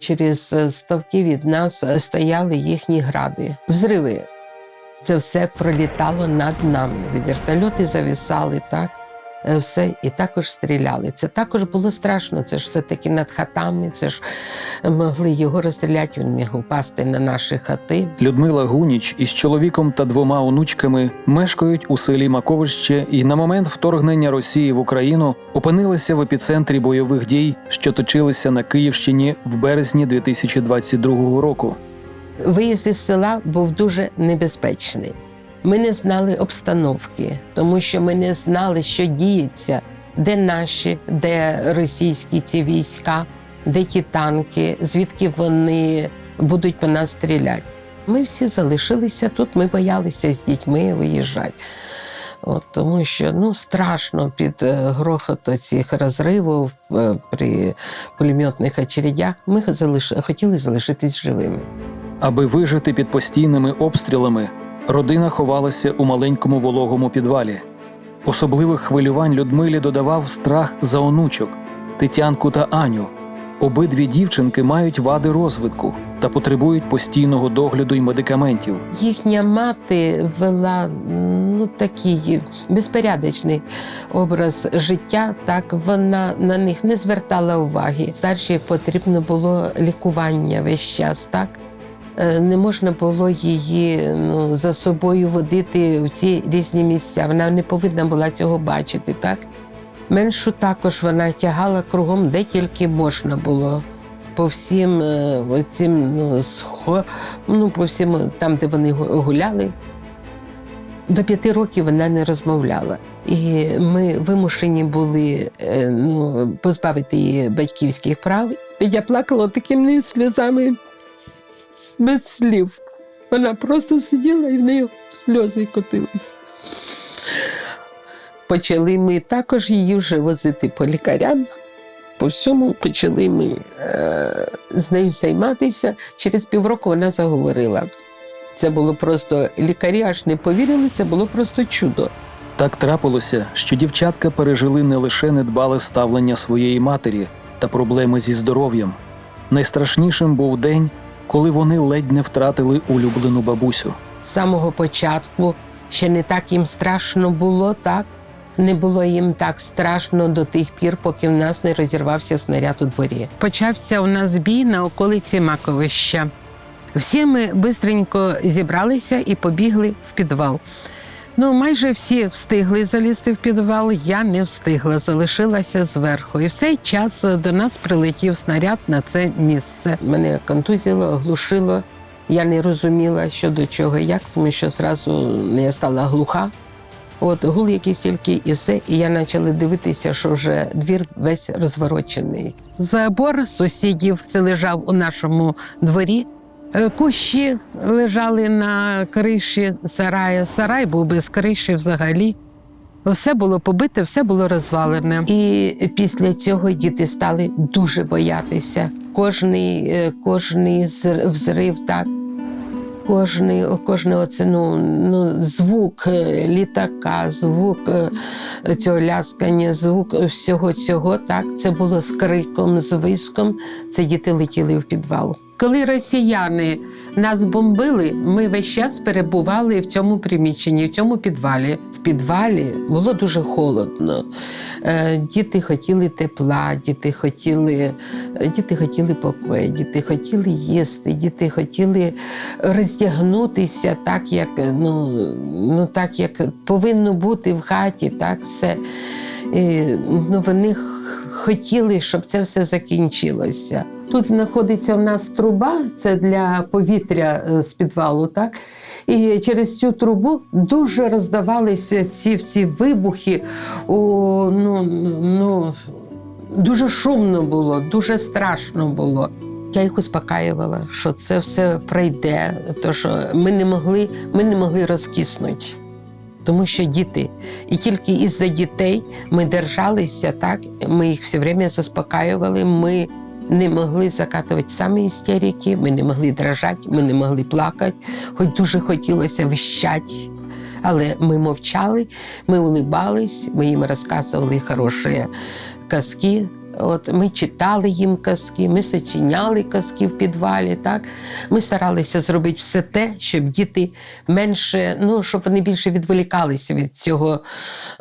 Через е, ставки від нас е, стояли їхні гради. Взриви. Це все пролітало над нами. Вертольоти завісали так. Е, Все, і також стріляли. Це також було страшно. Це ж все-таки над хатами. Це ж могли його розстріляти. Він міг упасти на наші хати. Людмила Гуніч із чоловіком та двома онучками мешкають у селі Маковище і на момент вторгнення Росії в Україну опинилися в епіцентрі бойових дій, що точилися на Київщині в березні 2022 року. Виїзд із села був дуже небезпечний. Ми не знали обстановки, тому що ми не знали, що діється, де наші, де російські ці війська, де ті танки, звідки вони будуть по нас стріляти. Ми всі залишилися тут, ми боялися з дітьми виїжджати. От, тому що ну, страшно під е, грохот цих розривів е, при пулеметних очередях. Ми залиш... хотіли залишитись живими. Аби вижити під постійними обстрілами, родина ховалася у маленькому вологому підвалі. Особливих хвилювань Людмилі додавав страх за онучок Тетянку та Аню. Обидві дівчинки мають вади розвитку та потребують постійного догляду й медикаментів. Їхня мати вела ну такий безпорядочний образ життя. Так вона на них не звертала уваги. Старшій потрібно було лікування весь час. Так не можна було її ну, за собою водити в ці різні місця. Вона не повинна була цього бачити. Так меншу також вона тягала кругом, де тільки можна було. По всім е, цим ну, схо, ну, по всім там, де вони гуляли. До п'яти років вона не розмовляла. І ми вимушені були е, ну, позбавити її батьківських прав. Я плакала такими сльозами без слів. Вона просто сиділа і в неї сльози котились. Почали ми також її вже возити по лікарям. По всьому почали ми е, з нею займатися. Через півроку вона заговорила. Це було просто лікарі аж не повірили, це було просто чудо. Так трапилося, що дівчатка пережили не лише недбале ставлення своєї матері та проблеми зі здоров'ям. Найстрашнішим був день, коли вони ледь не втратили улюблену бабусю. З самого початку ще не так їм страшно було, так? Не було їм так страшно до тих пір, поки в нас не розірвався снаряд у дворі. Почався у нас бій на околиці Маковища. Всі ми бистренько зібралися і побігли в підвал. Ну, майже всі встигли залізти в підвал, я не встигла, залишилася зверху. І в цей час до нас прилетів снаряд на це місце. Мене контузило, оглушило. Я не розуміла, що до чого, як, тому що зразу я стала глуха. От гул якийсь тільки і все. І я почала дивитися, що вже двір весь розворочений. Забор сусідів це лежав у нашому дворі. Е, Кущі лежали на криші сараю. Сарай був без криші взагалі. Все було побите, все було розвалене. І після цього діти стали дуже боятися. Кожний, е, кожний взрив, так. Кожний, кожне оце, ну, ну, звук е, літака, звук цього ляскання, звук всього цього, так, це було з криком, з виском. Це діти летіли в підвал. Коли росіяни нас бомбили, ми весь час перебували в цьому приміщенні, в цьому підвалі. В підвалі було дуже холодно. Е, Діти хотіли тепла, діти хотіли, діти хотіли покою, діти хотіли їсти, діти хотіли роздягнутися так, як, ну, ну, так, як повинно бути в хаті, так все. І, ну, вони хотіли, щоб це все закінчилося. Тут знаходиться в нас труба, це для повітря е, з підвалу, так? І через цю трубу дуже роздавалися ці всі вибухи. О, ну, ну, дуже шумно було, дуже страшно було. Я їх успокаювала, що це все пройде, то що ми не могли, ми не могли розкиснути. Тому що діти, і тільки із-за дітей ми держалися так, ми їх все время заспокаювали. Ми не могли закатувати самі істерики, ми не могли дрожати, ми не могли плакати, хоч дуже хотілося вищати. Але ми мовчали, ми улибались, ми їм розказували хороші казки, От ми читали їм казки, ми сочиняли казки в підвалі. Так ми старалися зробити все те, щоб діти менше, ну щоб вони більше відволікалися від цього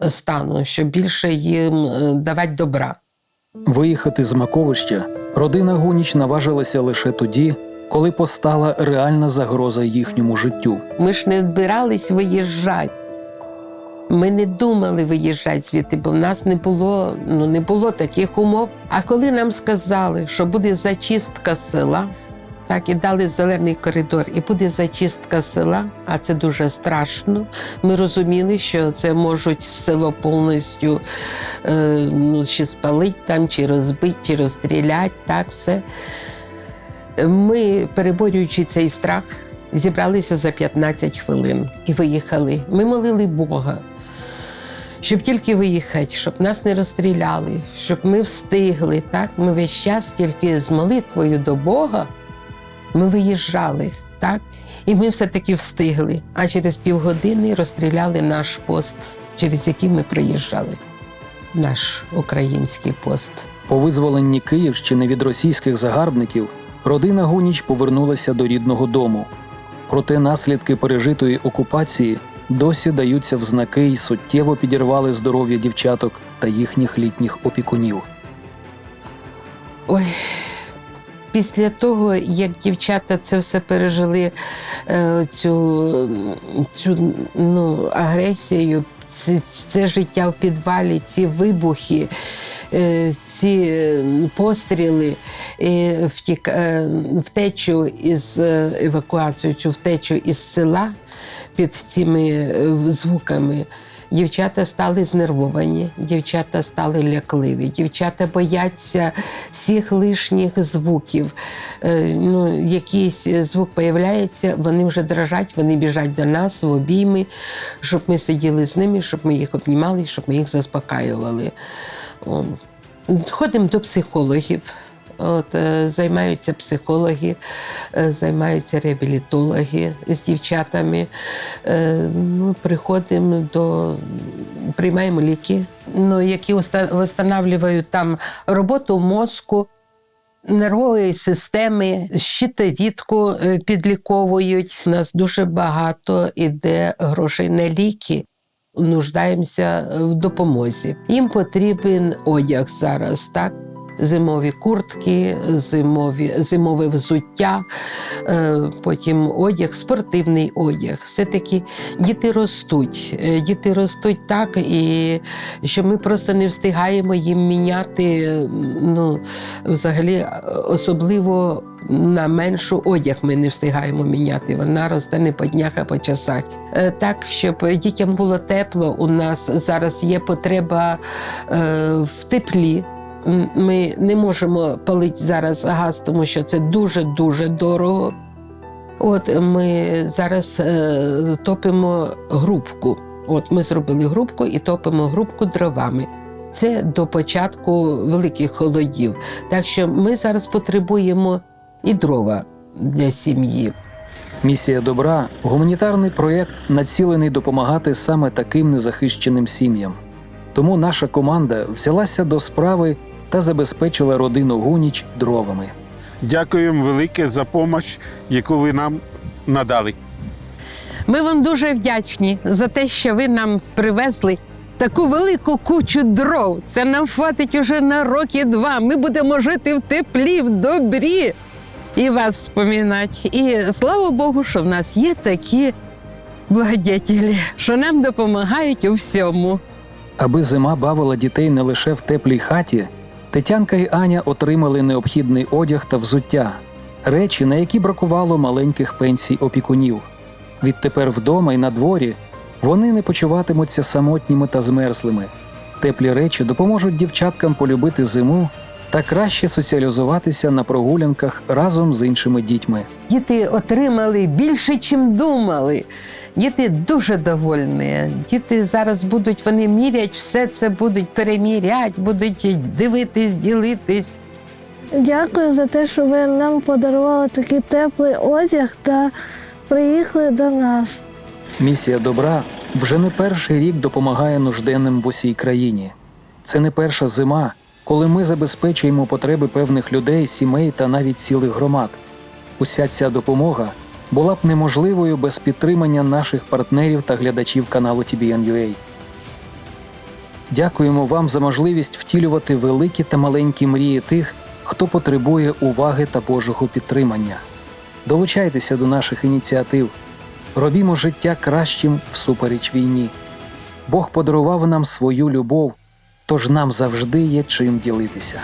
е, стану, щоб більше їм е, давати добра. Виїхати з Маковища родина Гуніч наважилася лише тоді, коли постала реальна загроза їхньому життю. Ми ж не збирались виїжджати. Ми не думали виїжджати звідти, бо в нас не було, ну, не було таких умов. А коли нам сказали, що буде зачистка села, так і дали зелений коридор, і буде зачистка села, а це дуже страшно. Ми розуміли, що це можуть село повністю е, ну, чи спалити там, чи розбити, чи розстріляти, так все. Ми, переборюючи цей страх, зібралися за 15 хвилин і виїхали. Ми молили Бога, щоб тільки виїхати, щоб нас не розстріляли, щоб ми встигли. Так? Ми весь час тільки з молитвою до Бога ми виїжджали. Так? І ми все-таки встигли. А через півгодини розстріляли наш пост, через який ми приїжджали. Наш український пост. По визволенні Київщини від російських загарбників родина Гуніч повернулася до рідного дому. Проте наслідки пережитої окупації досі даються в знаки і суттєво підірвали здоров'я дівчаток та їхніх літніх опікунів. Ой. Після того, як дівчата це все пережили, е, цю, цю ну, агресію, це, це життя в підвалі, ці вибухи, е, ці постріли, е, втік, втечу із евакуацію, цю втечу із села під цими звуками. Дівчата стали знервовані, дівчата стали лякливі, дівчата бояться всіх лишніх звуків. Е, ну, якийсь звук появляється, вони вже дрожать, вони біжать до нас в обійми, щоб ми сиділи з ними, щоб ми їх обнімали, щоб ми їх заспокаювали. Ходимо до психологів. От, е, займаються психологи, е, займаються реабілітологи з дівчатами. Е, ну, приходимо до приймаємо ліки, ну, які встановлюють там роботу мозку. Нервової системи, щитовідку підліковують. У нас дуже багато іде грошей на ліки. Нуждаємося в допомозі. Їм потрібен одяг зараз, так? Зимові куртки, зимові, зимове взуття, е, потім одяг, спортивний одяг. Все-таки діти ростуть. Е, Діти ростуть так, і що ми просто не встигаємо їм міняти. Ну, взагалі, особливо на меншу одяг ми не встигаємо міняти. Вона росте не по днях, а по часах. Е, Так, щоб дітям було тепло, у нас зараз є потреба в теплі. Ми не можемо палити зараз газ, тому що це дуже-дуже дорого. От ми зараз е, топимо грубку. От ми зробили грубку і топимо грубку дровами. Це до початку великих холодів. Так що ми зараз потребуємо і дрова для сім'ї. Місія добра гуманітарний проєкт націлений допомагати саме таким незахищеним сім'ям. Тому наша команда взялася до справи та забезпечила родину Гуніч дровами. Дякуємо велике за допомогу, яку ви нам надали. Ми вам дуже вдячні за те, що ви нам привезли таку велику кучу дров. Це нам хватить уже на роки два. Ми будемо жити в теплі, в добрі і вас вспоминати. І слава Богу, що в нас є такі благодетелі, що нам допомагають у всьому. Аби зима бавила дітей не лише в теплій хаті, Тетянка і Аня отримали необхідний одяг та взуття, речі, на які бракувало маленьких пенсій опікунів. Відтепер вдома і на дворі вони не почуватимуться самотніми та змерзлими. Теплі речі допоможуть дівчаткам полюбити зиму та краще соціалізуватися на прогулянках разом з іншими дітьми. Діти отримали більше, чим думали. Діти дуже довольні. Діти зараз будуть вони мірять все це, будуть переміряти, будуть дивитись, ділитись. Дякую за те, що ви нам подарували такий теплий одяг та приїхали до нас. Місія добра вже не перший рік допомагає нужденним в усій країні. Це не перша зима, коли ми забезпечуємо потреби певних людей, сімей та навіть цілих громад. Уся ця допомога була б неможливою без підтримання наших партнерів та глядачів каналу TBN.UA. Дякуємо вам за можливість втілювати великі та маленькі мрії тих, хто потребує уваги та Божого підтримання. Долучайтеся до наших ініціатив, робімо життя кращим всупереч війні. Бог подарував нам свою любов, тож нам завжди є чим ділитися.